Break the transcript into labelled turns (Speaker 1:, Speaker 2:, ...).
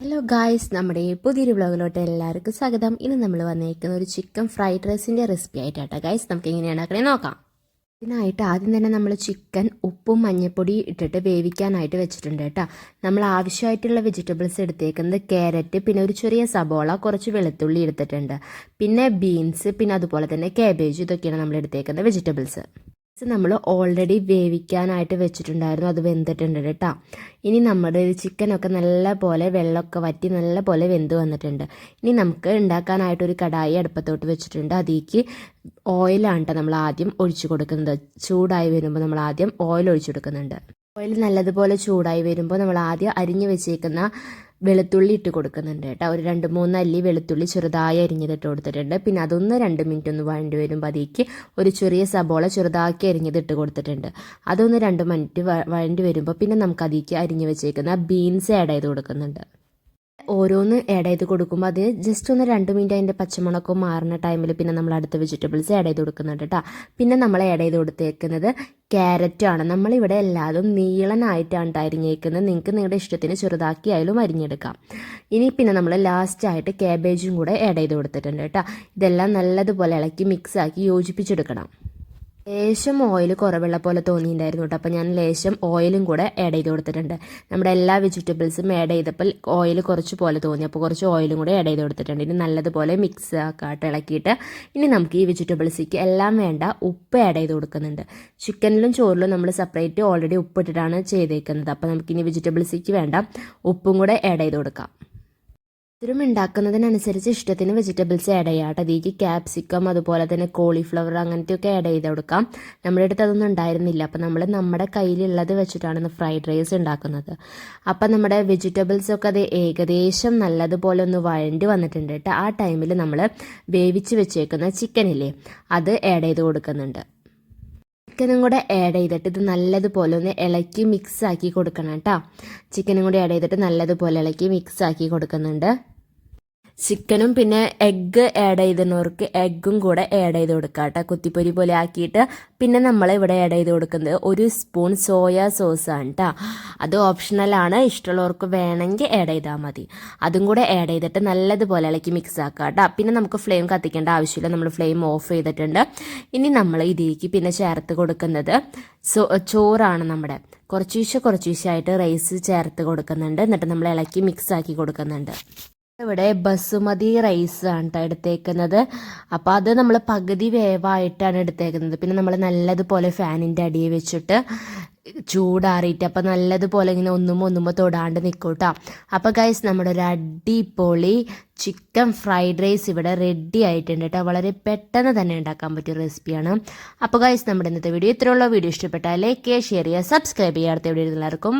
Speaker 1: Hello guys നമ്മുടെ പുതിയൊരു വ്ളോഗിലോട്ട് എല്ലാവർക്കും സ്വാഗതം. ഇന്ന് നമ്മൾ വന്നേക്കുന്ന ഒരു ചിക്കൻ ഫ്രൈഡ് റൈസിന്റെ റെസിപ്പി ആയിട്ടാട്ടോ ഗായ്സ് നമുക്ക് എങ്ങനെയാണ് ഉണ്ടാക്കണേ നോക്കാം. ഇതിനായിട്ട് ആദ്യം തന്നെ നമ്മൾ ചിക്കൻ ഉപ്പും മഞ്ഞൾപ്പൊടി ഇട്ടിട്ട് വേവിക്കാനായിട്ട് വെച്ചിട്ടുണ്ട് കേട്ടോ. നമ്മൾ ആവശ്യമായിട്ടുള്ള വെജിറ്റബിൾസ് എടുത്തേക്കുന്നത് ക്യാരറ്റ് പിന്നെ ഒരു ചെറിയ സബോള കുറച്ച് വെളുത്തുള്ളി എടുത്തിട്ടുണ്ട്. പിന്നെ ബീൻസ് പിന്നെ അതുപോലെ തന്നെ കാബേജ് ഇതൊക്കെയാണ് നമ്മൾ എടുത്തേക്കുന്നത് വെജിറ്റബിൾസ് നമ്മൾ ഓൾറെഡി വേവിക്കാനായിട്ട് വെച്ചിട്ടുണ്ടായിരുന്നു. അത് വെന്തിട്ടുണ്ട് കേട്ടോ. ഇനി നമ്മുടെ ചിക്കനൊക്കെ നല്ല പോലെ വെള്ളമൊക്കെ വറ്റി നല്ല പോലെ വെന്ത് വന്നിട്ടുണ്ട്. ഇനി നമുക്ക് ഉണ്ടാക്കാനായിട്ട് ഒരു കടായി അടുപ്പത്തോട്ട് വെച്ചിട്ടുണ്ട്. അതിലേക്ക് ഓയിലാണ് കേട്ടോ നമ്മൾ ആദ്യം ഒഴിച്ചു കൊടുക്കുന്നത്. ചൂടായി വരുമ്പോൾ നമ്മൾ ആദ്യം ഓയിൽ ഒഴിച്ചു കൊടുക്കുന്നുണ്ട്. ഓയിൽ നല്ലതുപോലെ ചൂടായി വരുമ്പോൾ നമ്മൾ ആദ്യം അരിഞ്ഞു വെച്ചേക്കുന്ന വെളുത്തുള്ളി ഇട്ട് കൊടുക്കുന്നുണ്ട് കേട്ടോ. ഒരു രണ്ട് മൂന്ന് അല്ലി വെളുത്തുള്ളി ചെറുതായി അരിഞ്ഞതിട്ട് കൊടുത്തിട്ടുണ്ട്. പിന്നെ അതൊന്ന് രണ്ട് മിനിറ്റ് ഒന്ന് വഴണ്ടി വരുമ്പോൾ അതിലേക്ക് ഒരു ചെറിയ സബോള ചെറുതാക്കി അരിഞ്ഞതിട്ട് കൊടുത്തിട്ടുണ്ട്. അതൊന്ന് രണ്ട് മിനിറ്റ് വഴണ്ടി വരുമ്പോൾ പിന്നെ നമുക്ക് അതിലേക്ക് അരിഞ്ഞു വെച്ചേക്കുന്ന ബീൻസ് ആഡ് ചെയ്ത് കൊടുക്കുന്നുണ്ട്. ഓരോന്ന് ആഡ് ചെയ്ത് കൊടുക്കുമ്പോൾ അത് ജസ്റ്റ് ഒന്ന് രണ്ട് മിനിറ്റ് അതിന്റെ പച്ചമുളകും മാറുന്ന ടൈമിൽ പിന്നെ നമ്മൾ അടുത്ത വെജിറ്റബിൾസ് ആഡ് ചെയ്ത് കൊടുക്കുന്നുണ്ട് കേട്ടോ പിന്നെ നമ്മൾ ആഡ് ചെയ്ത് കൊടുത്തേക്കുന്നത് ക്യാരറ്റാണ് നമ്മളിവിടെ എല്ലാതും നീളനായിട്ടാണ് അരിഞ്ഞേക്കുന്നത്. നിങ്ങൾക്ക് നിങ്ങളുടെ ഇഷ്ടത്തിന് ചെറുതാക്കി ആയാലും അരിഞ്ഞെടുക്കാം. ഇനി പിന്നെ നമ്മൾ ലാസ്റ്റായിട്ട് ക്യാബേജും കൂടെ ആഡ് ചെയ്ത് കൊടുത്തിട്ടുണ്ട് കേട്ടോ ഇതെല്ലാം നല്ലതുപോലെ ഇളക്കി മിക്സാക്കി യോജിപ്പിച്ചെടുക്കണം. ലേശം ഓയിൽ കുറവുള്ള പോലെ തോന്നിയിട്ടുണ്ടായിരുന്നു കേട്ടോ. അപ്പോൾ ഞാൻ ലേശം ഓയിലും കൂടെ ആഡ് ചെയ്ത് കൊടുത്തിട്ടുണ്ട്. നമ്മുടെ എല്ലാ വെജിറ്റബിൾസും ആഡ് ചെയ്തപ്പോൾ ഓയിൽ കുറച്ച് പോലെ തോന്നി. അപ്പോൾ കുറച്ച് ഓയിലും കൂടെ ആഡ് ചെയ്ത് കൊടുത്തിട്ടുണ്ട്. ഇനി നല്ലതുപോലെ മിക്സ് ആക്കാട്ട് ഇളക്കിയിട്ട് ഇനി നമുക്ക് ഈ വെജിറ്റബിൾസിക്ക് എല്ലാം വേണ്ട ഉപ്പ് ആഡ് ചെയ്ത് കൊടുക്കുന്നുണ്ട്. ചിക്കനിലും ചോറിലും നമ്മൾ സെപ്പറേറ്റ് ഓൾറെഡി ഉപ്പിട്ടിട്ടാണ് ചെയ്തേക്കുന്നത്. അപ്പോൾ നമുക്കിനി വെജിറ്റബിൾസിക്ക് വേണ്ട ഉപ്പും കൂടെ ആഡ് ചെയ്ത് കൊടുക്കാം. മധുരം ഉണ്ടാക്കുന്നതിനനുസരിച്ച് ഇഷ്ടത്തിന് വെജിറ്റബിൾസ് ആഡ് ചെയ്യാം കേട്ടോ. അതിലേക്ക് ക്യാപ്സിക്കം അതുപോലെ തന്നെ കോളിഫ്ലവർ അങ്ങനത്തെയൊക്കെ ആഡ് ചെയ്ത് കൊടുക്കാം. നമ്മുടെ അടുത്ത് അതൊന്നും ഉണ്ടായിരുന്നില്ല. അപ്പം നമ്മൾ നമ്മുടെ കയ്യിലുള്ളത് വെച്ചിട്ടാണ് ഇന്ന് ഫ്രൈഡ് റൈസ് ഉണ്ടാക്കുന്നത്. അപ്പം നമ്മുടെ വെജിറ്റബിൾസ് ഒക്കെ അത് ഏകദേശം നല്ലതുപോലെ ഒന്ന് വഴണ്ടി വന്നിട്ടുണ്ട് കേട്ടോ. ആ ടൈമിൽ നമ്മൾ വേവിച്ച് വെച്ചേക്കുന്ന ചിക്കനില്ലേ അത് ആഡ് ചെയ്ത് കൊടുക്കുന്നുണ്ട്. ചിക്കനും കൂടെ ആഡ് ചെയ്തിട്ട് ഇത് നല്ലതുപോലെ ഒന്ന് ഇളക്കി മിക്സ് ആക്കി കൊടുക്കണം കേട്ടോ. ചിക്കനും കൂടി ആഡ് ചെയ്തിട്ട് നല്ലതുപോലെ ഇളക്കി മിക്സ് ആക്കി കൊടുക്കുന്നുണ്ട്. ചിക്കനും പിന്നെ എഗ്ഗ് ആഡ് ചെയ്തവർക്ക് എഗ്ഗും കൂടെ ആഡ് ചെയ്ത് കൊടുക്കുക കേട്ടോ കുത്തിപ്പൊരി പോലെ ആക്കിയിട്ട് പിന്നെ നമ്മൾ ഇവിടെ ആഡ് ചെയ്ത് കൊടുക്കുന്നത് ഒരു സ്പൂൺ സോയാ സോസാണ് കേട്ടോ അത് ആണ്. ഇഷ്ടമുള്ളവർക്ക് വേണമെങ്കിൽ ആഡ് ചെയ്താൽ മതി. അതും കൂടെ ആഡ് ചെയ്തിട്ട് നല്ലതുപോലെ ഇളക്കി മിക്സ് ആക്കുക കേട്ടോ പിന്നെ നമുക്ക് ഫ്ലെയിം കത്തിക്കേണ്ട ആവശ്യമില്ല. നമ്മൾ ഫ്ലെയിം ഓഫ് ചെയ്തിട്ടുണ്ട്. ഇനി നമ്മൾ ഇതിലേക്ക് പിന്നെ ചേർത്ത് കൊടുക്കുന്നത് ചോറാണ് നമ്മുടെ. കുറച്ചീശ കുറച്ചീശായിട്ട് റൈസ് ചേർത്ത് കൊടുക്കുന്നുണ്ട്. എന്നിട്ട് നമ്മൾ ഇളക്കി മിക്സ് ആക്കി കൊടുക്കുന്നുണ്ട്. ഇവിടെ ബസുമതി റൈസ് ആണ് കേട്ടോ എടുത്തേക്കുന്നത്. അപ്പോൾ അത് നമ്മൾ പകുതി വേവായിട്ടാണ് എടുത്തേക്കുന്നത്. പിന്നെ നമ്മൾ നല്ലതുപോലെ ഫാനിന്റെ അടിയിൽ വെച്ചിട്ട് ചൂടാറിയിട്ട് അപ്പോൾ നല്ലതുപോലെ ഇങ്ങനെ ഒന്നും ഒന്നുമ്പോൾ തൊടാണ്ട് നിൽക്കും കേട്ടോ അപ്പോൾ ഗൈസ് നമ്മുടെ ഒരു അടിപൊളി ചിക്കൻ ഫ്രൈഡ് റൈസ് ഇവിടെ റെഡി ആയിട്ടുണ്ട് കേട്ടോ വളരെ പെട്ടെന്ന് തന്നെ ഉണ്ടാക്കാൻ പറ്റിയ റെസിപ്പിയാണ് അപ്പോൾ ഗൈസ് നമ്മുടെ ഇന്നത്തെ വീഡിയോ ഇത്രയുള്ള വീഡിയോ ഇഷ്ടപ്പെട്ടാൽ ലൈക്ക് ചെയ്യുക ഷെയർ ചെയ്യുക സബ്സ്ക്രൈബ് ചെയ്യുക അടുത്ത വീഡിയോ എല്ലാവർക്കും